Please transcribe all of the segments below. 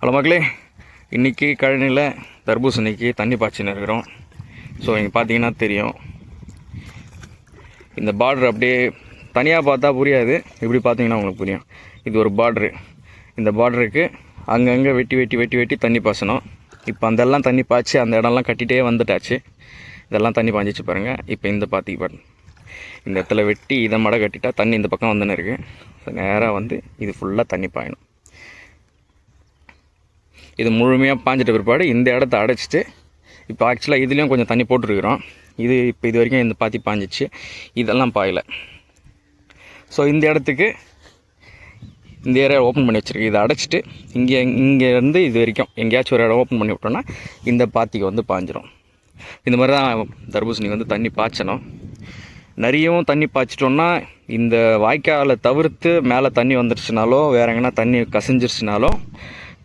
Hello மக்களே இன்றைக்கி கழனியில் தர்பூசணிக்கு தண்ணி பாய்ச்சின்னு இருக்கிறோம் ஸோ இங்கே பார்த்தீங்கன்னா தெரியும். இந்த பார்டர் அப்படியே தனியாக பார்த்தா புரியாது. இப்படி பார்த்தீங்கன்னா உங்களுக்கு புரியும். இது ஒரு பார்டரு இந்த பார்டருக்கு அங்கங்கே வெட்டி வெட்டி வெட்டி வெட்டி தண்ணி பாய்ச்சணும். இப்போ அதெல்லாம் தண்ணி பாய்ச்சி அந்த இடம்லாம் கட்டிகிட்டே வந்துட்டாச்சு. இதெல்லாம் தண்ணி பாய்ஞ்சிச்சு பாருங்கள் இப்போ இந்த பாத்திக்கு பாருங்க இந்த இடத்துல வெட்டி இதை மடை கட்டிட்டால் தண்ணி இந்த பக்கம் வந்துன்னு இருக்குது நேராக வந்து இது ஃபுல்லாக தண்ணி பாயணும். இது முழுமையாக பாஞ்சிட்ட பிற்பாடு இந்த இடத்த அடைச்சிட்டு இப்போ ஆக்சுவலாக இதுலேயும் கொஞ்சம் தண்ணி போட்டுருக்குறோம். இது இப்போ இது வரைக்கும் இந்த பாத்தி பாஞ்சிச்சு. இதெல்லாம் பாயலை. ஸோ இந்த இடத்துக்கு இந்த ஏரியா ஓப்பன் பண்ணி வச்சுருக்கு இதை அடைச்சிட்டு இங்கே இங்கேருந்து இது வரைக்கும் எங்கேயாச்சும் ஒரு இடம் ஓப்பன் பண்ணி விட்டோன்னா இந்த பாத்திக்கு வந்து பாஞ்சிரும். இந்த மாதிரி தான் தர்பூசணி வந்து தண்ணி பாய்ச்சணும். நிறையவும் தண்ணி பாய்ச்சிட்டோன்னா இந்த வாய்க்காலை தவிர்த்து மேலே தண்ணி வந்துருச்சுனாலோ வேற எங்கன்னா தண்ணி கசிஞ்சிருச்சுனாலும்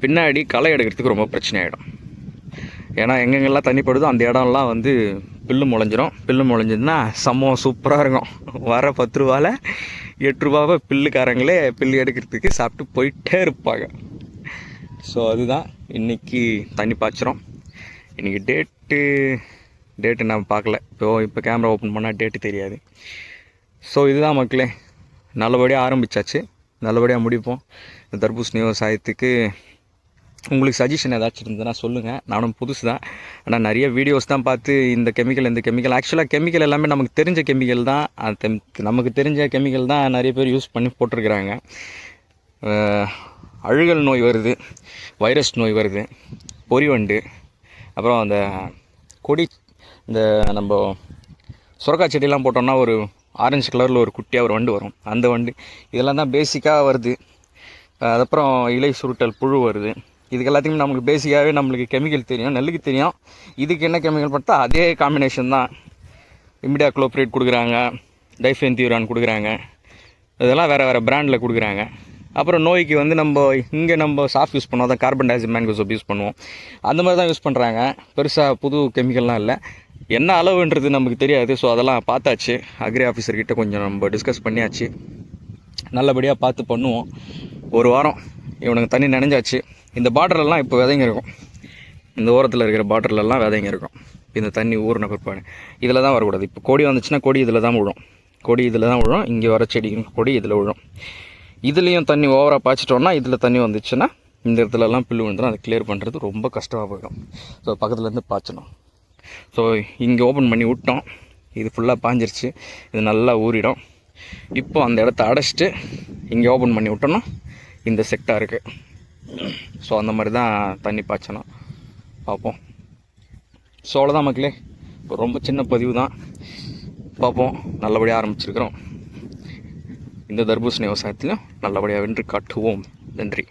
பின்னாடி களை எடுக்கிறதுக்கு ரொம்ப பிரச்சனை ஆகிடும் ஏன்னா எங்கெங்கெல்லாம் தண்ணி படுதோ அந்த இடம்லாம் வந்து பில்லு முளைஞ்சிரும். பில்லு முளைஞ்சதுன்னா சம்பவம் சூப்பராக இருக்கும். வர பத்து ரூபாவில் எட்டு ரூபாவை பில்லுக்காரங்களே பில்லு எடுக்கிறதுக்கு சாப்பிட்டு போயிட்டே இருப்பாங்க. ஸோ அதுதான். இன்றைக்கி தண்ணி பாய்ச்சிரும் இன்றைக்கி டேட்டு டேட்டு நான் பார்க்கல. இப்போ இப்போ கேமரா ஓப்பன் பண்ணால் டேட்டு தெரியாது. ஸோ இதுதான் மக்களே. நல்லபடியாக ஆரம்பித்தாச்சு நல்லபடியாக முடிப்போம். இந்த தர்பூசணி விவசாயத்துக்கு உங்களுக்கு சஜஷன் ஏதாச்சும் இருந்ததுன்னா சொல்லுங்கள் நானும் புதுசு தான் ஆனால் நிறைய வீடியோஸ் தான் பார்த்து இந்த கெமிக்கல் இந்த கெமிக்கல் ஆக்சுவலாக கெமிக்கல் எல்லாமே நமக்கு தெரிஞ்ச கெமிக்கல் தான். அது நமக்கு தெரிஞ்ச கெமிக்கல் தான் நிறைய பேர் யூஸ் பண்ணி போட்டிருக்கிறாங்க. அழுகல் நோய் வருது வைரஸ் நோய் வருது பொறிவண்டு அப்புறம் அந்த கொடி இந்த நம்ம சுரக்காய் செடியெலாம் போட்டோம்னா ஒரு ஆரஞ்சு கலரில் ஒரு குட்டியாக ஒரு வண்டு வரும். அந்த வண்டு இதெல்லாம் தான் பேசிக்காக வருது. அதுக்கப்புறம் இலை சுருட்டல் புழு வருது. இதுக்கு எல்லாத்தையும் நமக்கு பேசிக்காகவே நம்மளுக்கு கெமிக்கல் தெரியும் நெல்லுக்கு தெரியும். இதுக்கு என்ன கெமிக்கல் பார்த்தா அதே காம்பினேஷன் தான். இமிடியா குளோப்ரேட் கொடுக்குறாங்க டைஃபென்தியூரான் கொடுக்குறாங்க. இதெல்லாம் வேறு வேறு பிராண்டில் கொடுக்குறாங்க. அப்புறம் நோய்க்கு வந்து நம்ம இங்கே நம்ம சாஃப்ட் யூஸ் பண்ணுவோம் தான் carbon dioxide mancozeb use பண்ணுவோம். அந்த மாதிரி தான் யூஸ் பண்ணுறாங்க பெருசாக புது கெமிக்கல்லாம் இல்லை. என்ன அளவுன்றது நமக்கு தெரியாது. ஸோ அதெல்லாம் பார்த்தாச்சு. அக்ரி ஆஃபீஸர்கிட்ட கொஞ்சம் நம்ம டிஸ்கஸ் பண்ணியாச்சு. நல்லபடியாக பார்த்து பண்ணுவோம். ஒரு வாரம் இவனுக்கு தண்ணி நனைஞ்சாச்சு. இந்த பார்டர்லலாம் இப்போ விதைங்க இருக்கும். இந்த ஓரத்தில் இருக்கிற பாட்டர்லலாம் விதைங்க இருக்கும். இந்த தண்ணி ஊறின பிற்பாடு. இதில் தான் வரக்கூடாது. இப்போ கொடி வந்துச்சுன்னா கொடி இதில் தான் விழும். கொடி இதில் தான் விழும். இங்கே வர செடி கொடி இதில் விழும். இதுலேயும் தண்ணி ஓவராக பாய்ச்சிட்டோம்னா இதில் தண்ணி வந்துச்சுன்னா இந்த இடத்துலலாம் புல்லு விழுந்துடும் அதை கிளியர் பண்ணுறது ரொம்ப கஷ்டமாக போயிடும். ஸோ பக்கத்துலேருந்து பாய்ச்சணும். ஸோ இங்கே ஓப்பன் பண்ணி விட்டோம். இது ஃபுல்லாக பாஞ்சிருச்சு. இது நல்லா ஊறிடும். இப்போ அந்த இடத்த அடைச்சிட்டு இங்கே ஓப்பன் பண்ணி விட்டோம்னா இந்த செக்டாக இருக்குது ஸோ அந்த மாதிரி தான் தண்ணி பாய்ச்சணும். பார்ப்போம் ஸோ அவ்வளோதான் மக்களே. இப்போ ரொம்ப சின்ன பதிவு தான் பார்ப்போம் நல்லபடியாக ஆரம்பிச்சிருக்கிறோம். இந்த தர்பூசணி விவசாயத்திலும் நல்லபடியாக வென்று காட்டுவோம். நன்றி.